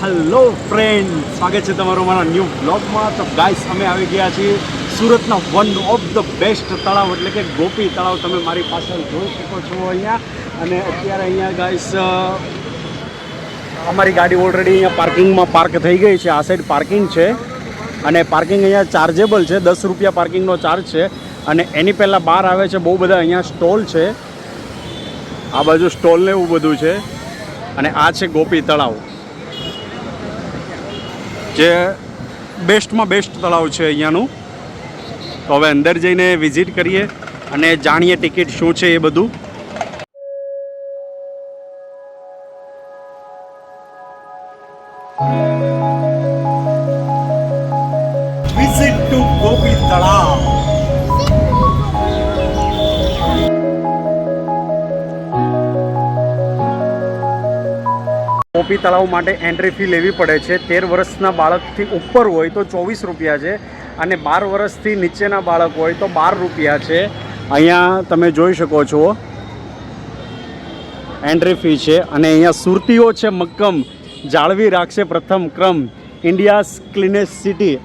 Hello friend સ્વાગત છે તમારું મારા ન્યૂ બ્લોગમાં તો ગાઈસ અમે આવી ગયા છીએ સુરતના વન ઓફ ધ બેસ્ટ તળાવ, એટલે કે ગોપી તળાવ તમે મારી પાસે જોઈ શકો છો અહીંયા. અને અત્યારે અહીંયા ગાઈસ અમારી ગાડી ઓલરેડી અહીંયા પાર્કિંગમાં પાર્ક થઈ ગઈ છે. આ સાઈડ પાર્કિંગ છે. અને પાર્કિંગ અહીંયા ચાર્જેબલ છે. દસ રૂપિયા પાર્કિંગનો ચાર્જ છે. અને એની પહેલાં બહાર આવે છે. બહુ બધા અહીંયા સ્ટોલ છે. આ બાજુ સ્ટોલ ને એવું બધું છે. અને આ છે ગોપી તળાવ. જે બેસ્ટમાં બેસ્ટ તળાવ છે અહીંયાનું. તો હવે અંદર જઈને વિઝિટ કરીએ અને જાણીએ ટિકિટ શું છે એ બધું. ગોપી તળાવ માટે એન્ટ્રી ફી લેવી પડે છે. તેર વર્ષના બાળકથી ઉપર હોય તો ચોવીસ રૂપિયા છે અને બાર વર્ષથી નીચેના બાળક હોય તો બાર રૂપિયા છે. અહીંયા તમે જોઈ શકો છો. એન્ટ્રી ફી છે અને અહીંયા સુરતીઓ છે મક્કમ. જાળવી રાખશે પ્રથમ ક્રમ. ઇન્ડિયાઝ ક્લીનેસ્ટ સિટી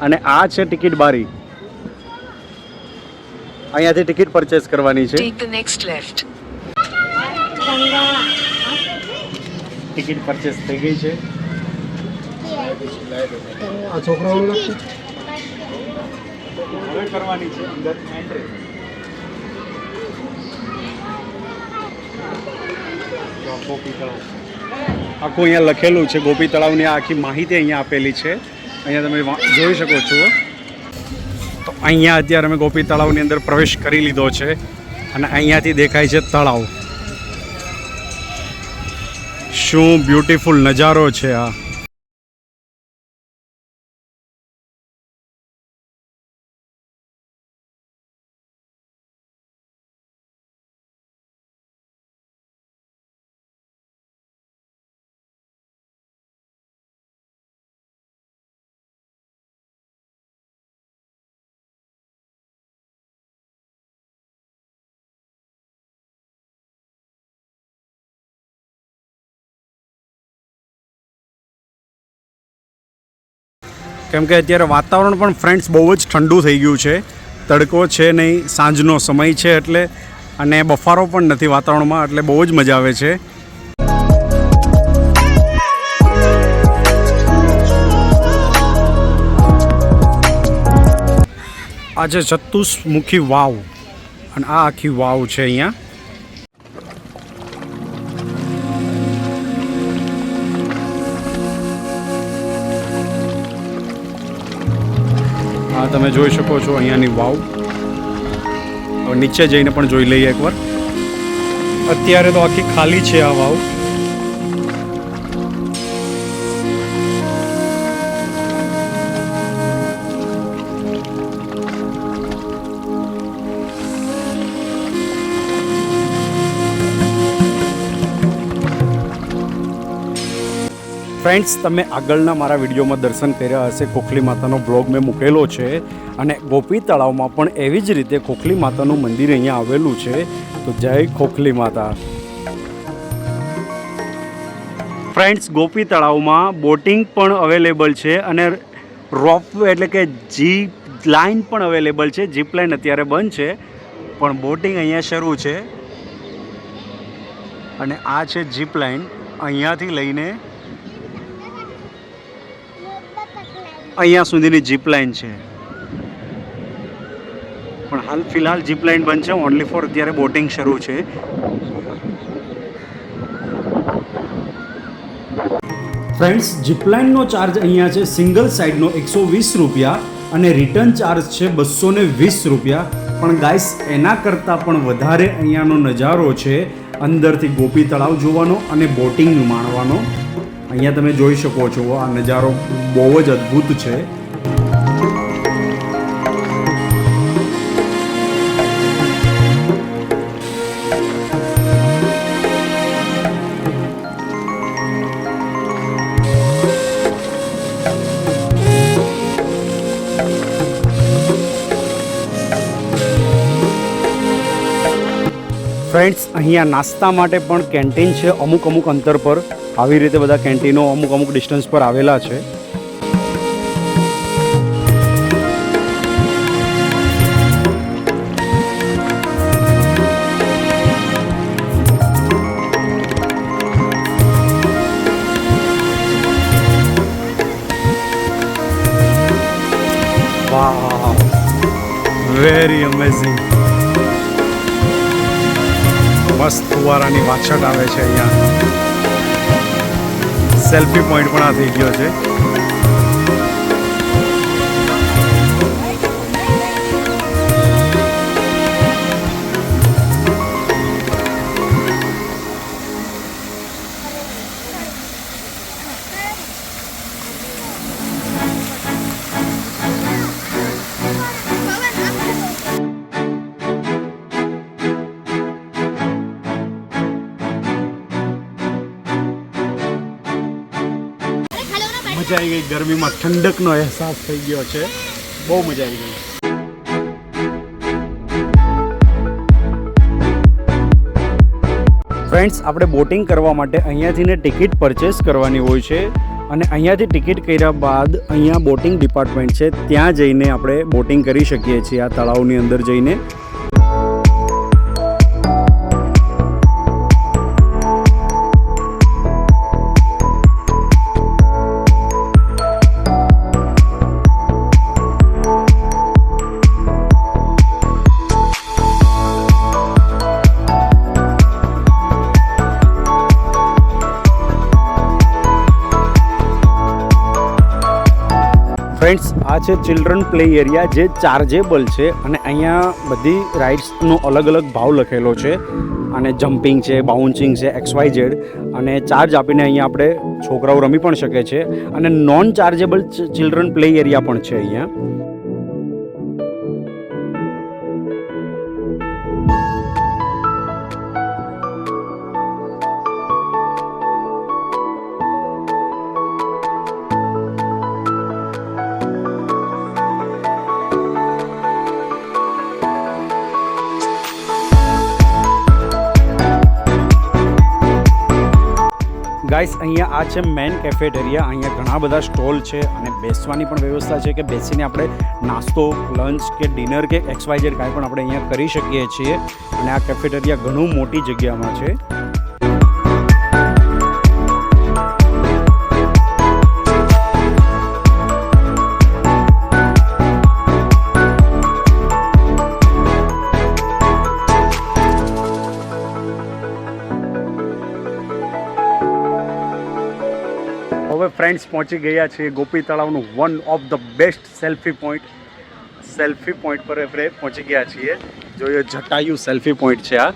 અને આ છે ટિકિટ બારી. અહીંયાથી ટિકિટ પરચેસ કરવાની છે. Next left. ટિકિટ પરચેસ થઈ ગઈ છે. આ છોકરાઓનું હવે કરવાની છે અંદર એન્ટ્રી ગોપી તળાવ. આખું અહીંયા લખેલું છે ગોપી તળાવની આખી માહિતી અહીંયા આપેલી છે. અહીંયા તમે જોઈ શકો છો. તો અહીંયા અત્યારે અમે ગોપી તળાવની અંદર પ્રવેશ કરી લીધો છે અને અહીંયાથી દેખાય છે તળાવ. શું બ્યુટીફુલ નજારો છે આ. કેમ કે અત્યારે વાતાવરણ પણ ફ્રેન્ડ્સ બહુ જ ઠંડુ થઈ ગયું છે. તડકો છે નહીં, સાંજનો સમય છે એટલે, અને બફારો પણ નથી વાતાવરણમાં, એટલે બહુ જ મજા આવે છે. આજે ચતુષ્મુખી વાવ, અને આ આખી વાવ છે અહીંયા. આ તમે જોઈ શકો છો અહીંયાની વાવ. નીચે જઈને પણ જોઈ લઈએ એકવાર. અત્યારે તો આખી ખાલી છે આ વાવ. ફ્રેન્ડ્સ તમે આગળના મારા વિડીયોમાં દર્શન કર્યા હશે. ખોખલી માતાનો બ્લોગ મેં મૂકેલો છે અને ગોપી તળાવમાં પણ એવી જ રીતે ખોખલી માતાનું મંદિર અહીંયા આવેલું છે. તો જય ખોખલી માતા. ફ્રેન્ડ્સ ગોપી તળાવમાં બોટિંગ પણ અવેલેબલ છે અને રોપ એટલે કે જીપ લાઇન પણ અવેલેબલ છે. જીપ લાઇન અત્યારે બંધ છે, પણ બોટિંગ અહીંયા શરૂ છે. અને આ છે જીપ લાઇન અહીંયાથી લઈને અહીંયા સુધીની જીપ લાઇન છે. પણ હાલ ફિલહાલ જીપ લાઇન બંધ છે. ઓનલી ફોર અત્યારે બોટિંગ શરૂ છે. ફ્રેન્ડ્સ જીપલાઇનનો ચાર્જ અહીંયા છે સિંગલ સાઇડનો એકસો વીસ રૂપિયા અને રિટર્ન ચાર્જ છે બસો ને વીસ રૂપિયા. પણ ગાઈસ એના કરતાં પણ વધારે અહીંયાનો નજારો છે. અંદરથી ગોપી તળાવ જોવાનો અને બોટિંગ માણવાનો. અહીંયા તમે જોઈ શકો છો આ નજારો બહુ જ અદ્ભુત છે. ફ્રેન્ડ્સ, અહીંયા નાસ્તા માટે પણ કેન્ટીન છે. અમુક અમુક અંતર પર આવી રીતે બધા કેન્ટીનો અમુક અમુક ડિસ્ટન્સ પર આવેલા છે. વેરી અમેઝિંગ મસ્ત ફુવારાની વાછટ આવે છે અહીંયા. સેલ્ફી પોઈન્ટ પણ આ થઈ ગયો છે. મજા આવી ગઈ. ગરમીમાં ઠંડકનો અહેસાસ થઈ ગયો છે. બહુ મજા આવી ગઈ. ફ્રેન્ડ્સ આપણે બોટિંગ કરવા માટે અહીંયાથી ને ટિકિટ પરચેસ કરવાની હોય છે અને અહીંયાથી ટિકિટ કર્યા બાદ અહીંયા બોટિંગ ડિપાર્ટમેન્ટ છે, ત્યાં જઈને આપણે બોટિંગ કરી શકીએ છીએ આ તળાવની અંદર જઈને. ફ્રેન્ડ્સ, આ છે ચિલ્ડ્રન પ્લે એરિયા જે ચાર્જેબલ છે અને અહીંયા બધી રાઇડ્સનો અલગ અલગ ભાવ લખેલો છે. અને જમ્પિંગ છે બાઉન્સિંગ છે એક્સ વાય ઝેડ અને ચાર્જ આપીને અહીંયા આપણે છોકરાઓ રમી પણ શકે છે. અને non chargeable children play area પણ છે અહીંયા. ગાઈસ, અહીંયા આ છે મેન કેફેટેરિયા. અહીંયા ઘણા બધા સ્ટોલ છે અને બેસવાની પણ વ્યવસ્થા છે કે બેસીને આપણે નાસ્તો, લંચ કે ડિનર કે એક્સવાઇઝેડ કાંઈ પણ આપણે અહીંયા કરી શકીએ છીએ. અને આ કેફેટેરિયા ઘણું મોટી જગ્યામાં છે. ફ્રેન્ડ્સ પહોંચી ગયા છીએ Gopi તળાવનું one of the best selfie point selfie point પર આપણે પહોંચી ગયા છીએ. જોઈએ જટાયુ સેલ્ફી પોઈન્ટ છે આ.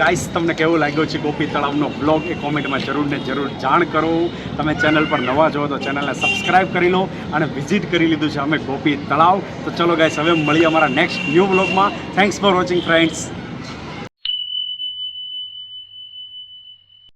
ગાઈસ, તમને કેવું લાગ્યો છે ગોપી તળાવનો બ્લોગ એ કોમેન્ટમાં જરૂર ને જરૂર જાણ કરો. તમે ચેનલ પર નવા જો તો ચેનલને સબસ્ક્રાઈબ કરી લો અને વિઝિટ કરી લીધું છે અમે ગોપી તળાવ. તો ચલો ગાઈસ, હવે મળીએ અમારા નેક્સ્ટ ન્યૂ બ્લોગમાં થેન્ક્સ ફોર વોચિંગ ફ્રેન્ડ્સ